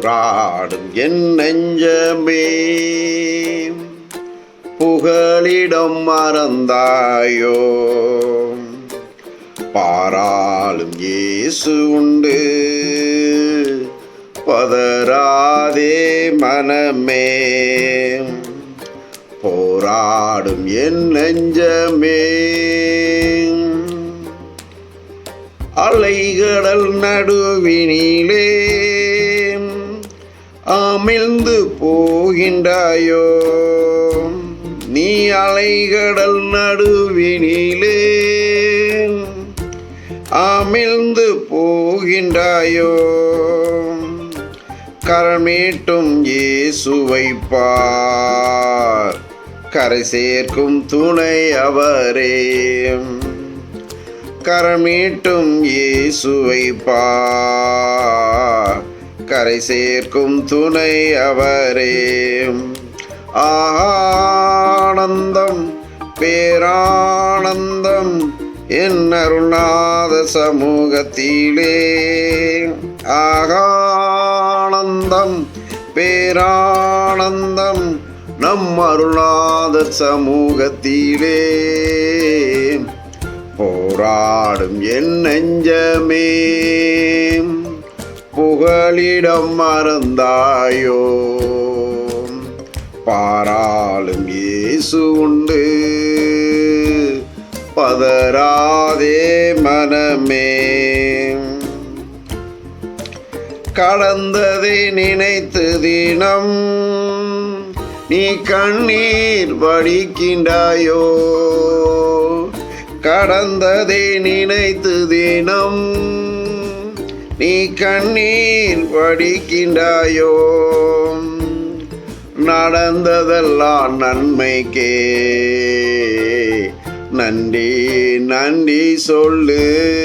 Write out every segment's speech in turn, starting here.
போராடும் என் நெஞ்சமே. புகழிடம் மறந்தாயோ. பாராளும் இயேசு உண்டு. பதராதே மனமே. போராடும் என் நெஞ்சமே. அலைகடல் நடுவினிலே அமிழ்ந்து போகின்றாயோ? நீ அலைகடல் நடுவினிலே அமிழ்ந்து போகின்றாயோ? கரமீட்டும் இயேசுவை பார். கரை சேர்க்கும் துணை அவரே. கரமீட்டும் இயேசுவை பார். கரை சேர்க்கும் துணை அவரே. ஆனந்தம் பேரானந்தம் என் அருணாத சமூகத்திலே. ஆகானந்தம் பேரானந்தம் நம் அருணாத சமூகத்திலே. போராடும் என் நெஞ்சமே. புகழிடம் மறந்தாயோ? பாராளும் இயேசு உண்டு. பதராதே மனமே. கடந்ததை நினைத்து தினம் நீ கண்ணீர் வடிக்கின்றாயோ? கடந்ததை நினைத்து தினம் நீ கண்ணீர் வடிக்கின்றாயோ? நடந்ததெல்லாம் நன்மைக்கே. நன்றி நன்றி சொல்லு.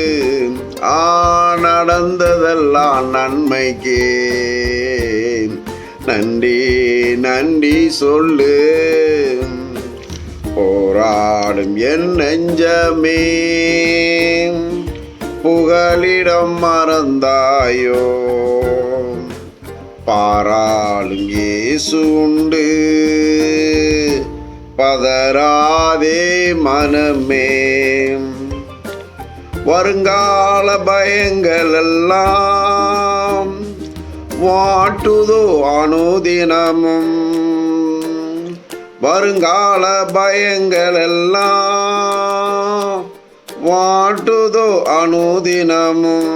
ஆ நடந்ததெல்லாம் நன்மைக்கே. நன்றி நன்றி சொல்லு. போராடும் என் நெஞ்சமே. புகலிடம் மறந்தாயோ? பாராளுங்கேசு உண்டு. பதராதே மனமே. வருங்கால பயங்கள் எல்லாம் வாட்டுதோ அனுதினமும். வருங்கால பயங்கள் எல்லாம் வாட்டுதோ அனுதினமும்.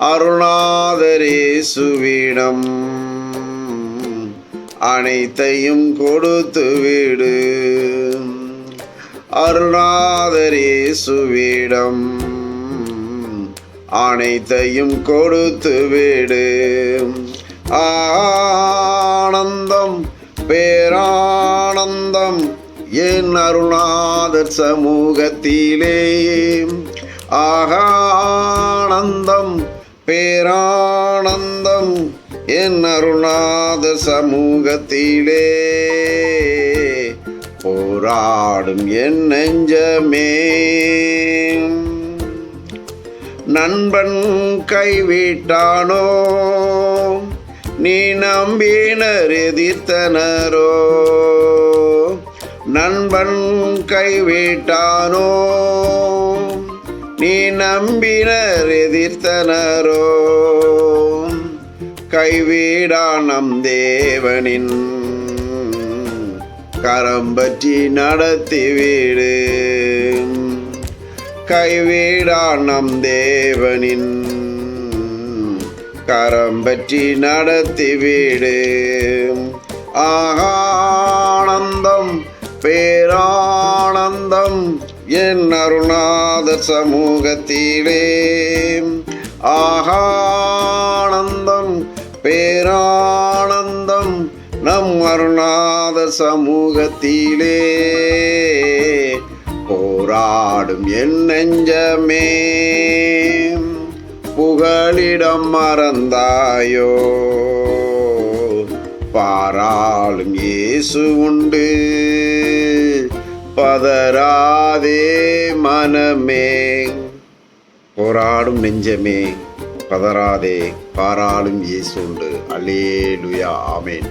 அருணாதரேசுவிடம் அனைத்தையும் கொடுத்து விடு. அருணாதரேசுவிடம் அனைத்தையும் கொடுத்து விடு. ஆனந்தம் பேரானந்தம் என் அருணாதர் சமூகத்திலே. ஆகானந்தம் பேரானந்தம் என் அருணாத சமூகத்திலே. போராடும் என் நெஞ்சமே. நண்பன் கைவிட்டானோ? நீ நம்பினர் எதிர்த்தனரோ? நண்பன் கைவிட்டானோ? நீ நம்பினர் எதிர்த்தனரோ? கைவிடா நம் தேவனின் கரம் பற்றி நடத்திவிடு கைவிடா நம் தேவனின் கரம் பற்றி நடத்திவிடு ஆகானந்தம் பேரானந்தம் என் அருணாத சமூகத்திலே. ஆகானந்தம் பேரானந்தம் நம் அருணாத சமூகத்திலே. போராடும் என் நெஞ்சமே. புகழிடம் மறந்தாயோ. பாராளும் இயேசு உண்டு. பதராதே மனமே. போராடும் நெஞ்சமே பதராதே பாராளும் இயேசு உண்டு. அல்லேலுயா ஆமேன்.